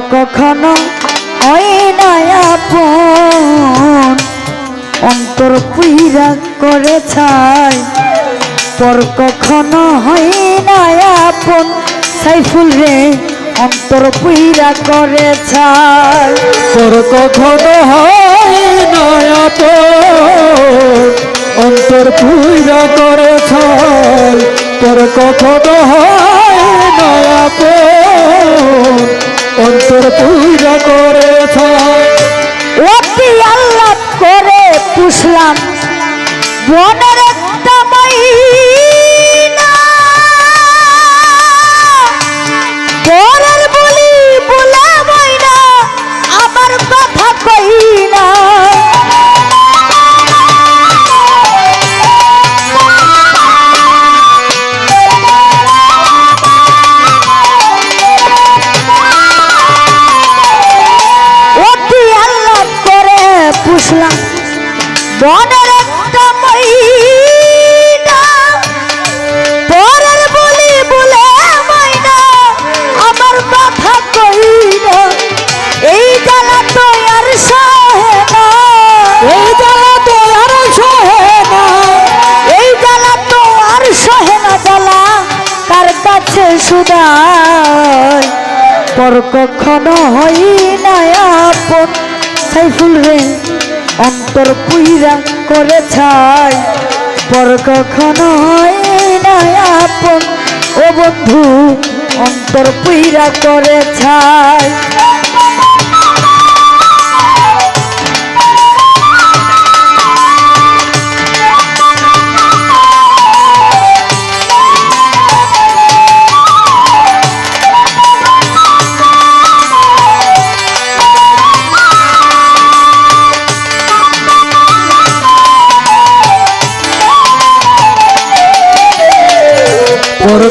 কখনো হয় না আপন। অন্তর পুইরা করে ছাই। পর কখনো হয় না আপন। সাইফুল রে, অন্তর পুইরা করে ছাই। তোর কখনো হয় নয়া তো অন্তর পুইরা করে ছয় তোর কখনো হয় নয়া তো অন্তর পুইরা করে ছয় অতি আল্লাপ করে পুষলাম। বনের বনের একটা ময়না পরের বলি বলে ময়না আমার কথা কই এই জ্বালা তো আর সহে না। এই জ্বালা তো আর সহে না। এই জ্বালা তো আর সহে না জ্বালা কার কাছে সুদাই পর কখনো হই না আপন সাইফুল রে। অন্তর পুইরা করে ছাই পর কখনো ও বন্ধু অন্তর পুইরা করে ছাই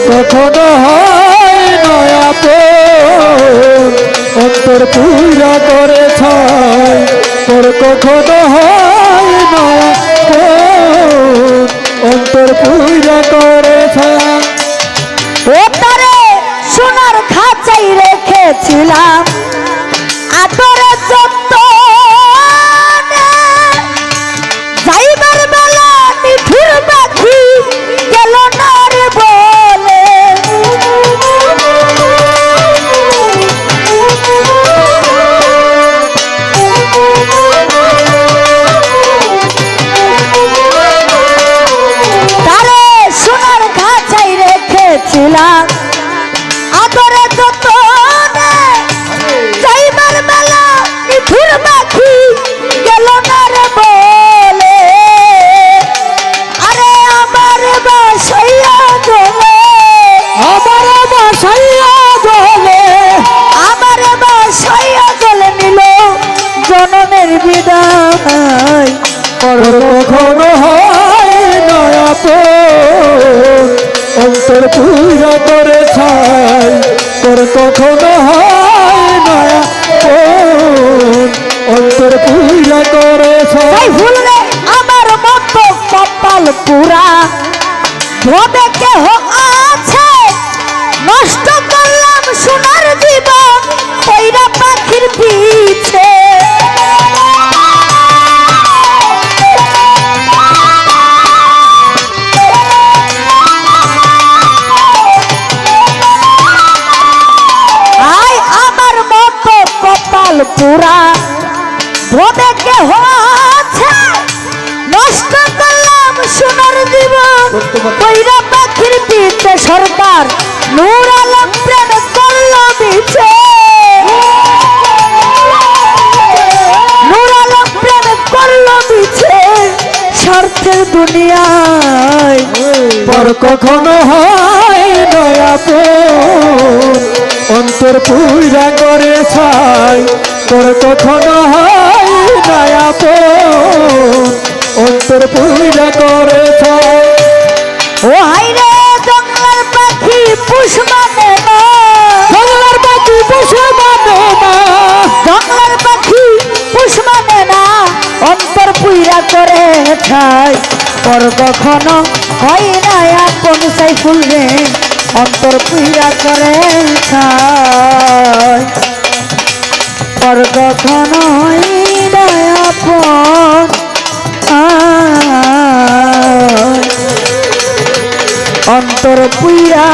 কখনো হয় নয়া তো অন্তর পূজা করে ছয় তোর কখনো হয় নয়া তো অন্তর পূজা করে ছয় বিদায় হয় পুইরা করে কখনো হয় করে ছয় তাই আমার মতো কপাল পুরা। ভবে কপাল পুরা। ভবে কেহ আছে নষ্ট করলাম সোনার জীবন। কইরা পাখির পিছে সরকার নূর আলম প্রেম করল বিছে। নূর আলম প্রেম করল বিছে। স্বার্থের দুনিয়ায় পর কখনো হয় অন্তর পুইরা করে ছয় ও হাইরে জঙ্গলার পাখি পুষ মানে না। বাকি বসে মানে না। জঙ্গলার পাখি পুষ মানে না। অন্তর পুইরা করে ছাই পর কখনো হয় না আপন রে। অন্তর পুইরা করে ছাই পর কখনোই দয়াপন অন্তর পুইরা